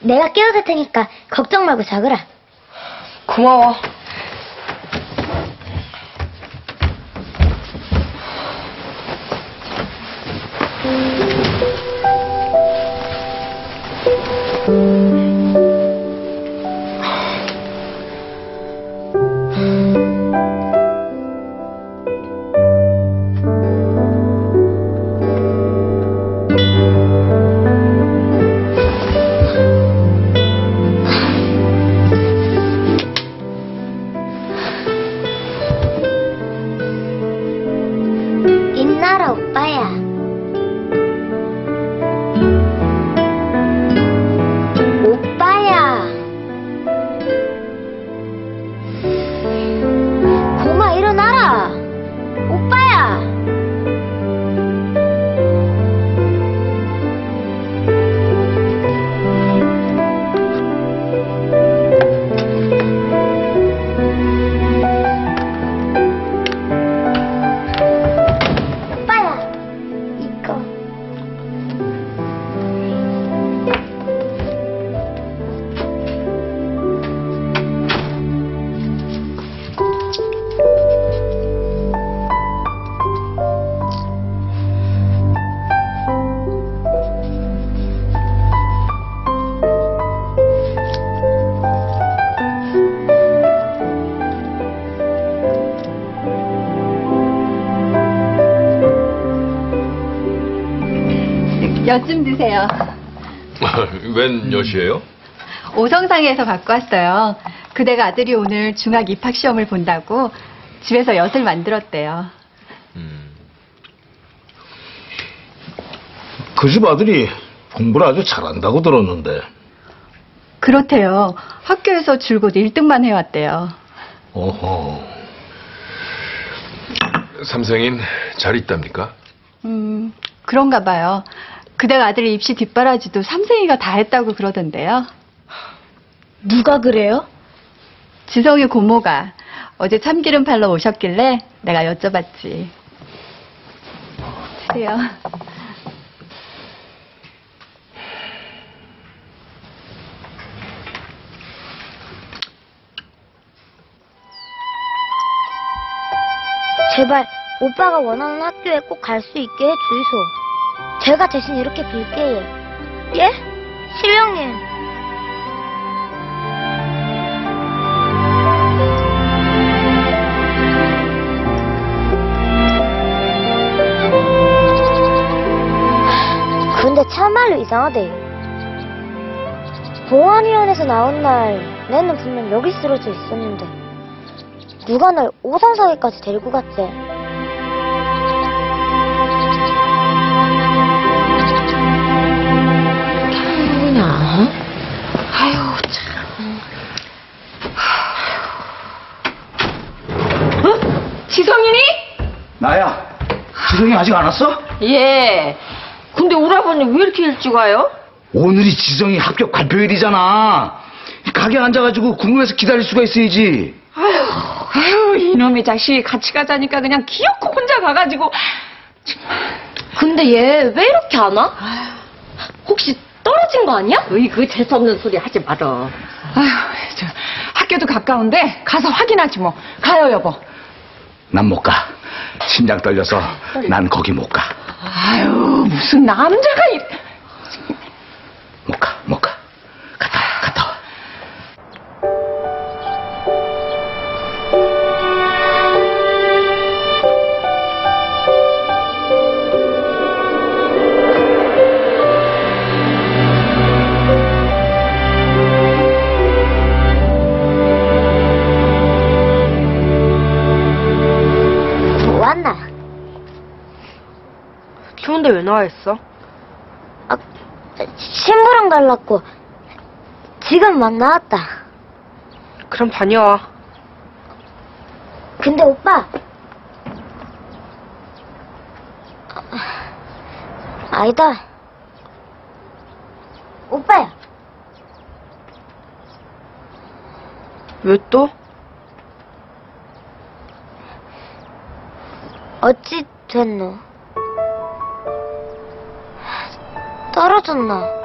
내가 깨워줄 테니까 걱정 말고 자거라. 고마워. 오빠야. 엿좀 드세요. 웬 엿이에요? 오성상에서 갖고 왔어요. 그대가 아들이 오늘 중학 입학 시험을 본다고 집에서 엿을 만들었대요. 음, 그 집 아들이 공부를 아주 잘한다고 들었는데. 그렇대요. 학교에서 줄곧 1등만 해왔대요. 어허. 삼생인 잘 있답니까? 음, 그런가 봐요. 그대가 아들 입시 뒷바라지도 삼생이가 다 했다고 그러던데요. 누가 그래요? 지성이 고모가 어제 참기름 팔러 오셨길래 내가 여쭤봤지. 드세요. 제발 오빠가 원하는 학교에 꼭 갈 수 있게 해주이소. 제가 대신 이렇게 빌게요. 예? 실령님. 근데 참말로 이상하대. 보안위원회에서 나온 날 내는 분명 여기 쓰러져 있었는데 누가 날 오성사에까지 데리고 갔대. 누구냐? 아유, 참. 어? 지성이니? 나야. 지성이 아직 안 왔어? 예. 근데 오라버니 왜 이렇게 일찍 와요? 오늘이 지성이 합격 발표일이잖아. 가게 앉아가지고 궁금해서 기다릴 수가 있어야지. 아유, 아유, 이놈의 자식 같이 가자니까 그냥 기어코 혼자 가가지고. 근데 얘 왜 이렇게 안 와? 혹시 떨어진 거 아니야? 으이 그 재수없는 소리 하지 말어. 아휴, 저 학교도 가까운데 가서 확인하지 뭐. 가요, 여보. 난 못 가. 심장 떨려서 난 거기 못 가. 아유, 무슨 남자가 이... 추운데 왜 나와 있어? 아, 신부랑 달랐고 지금 막 나왔다. 그럼 다녀와. 근데 오빠 아, 아니다. 오빠야. 왜 또? 어찌 됐노? 떨어졌나?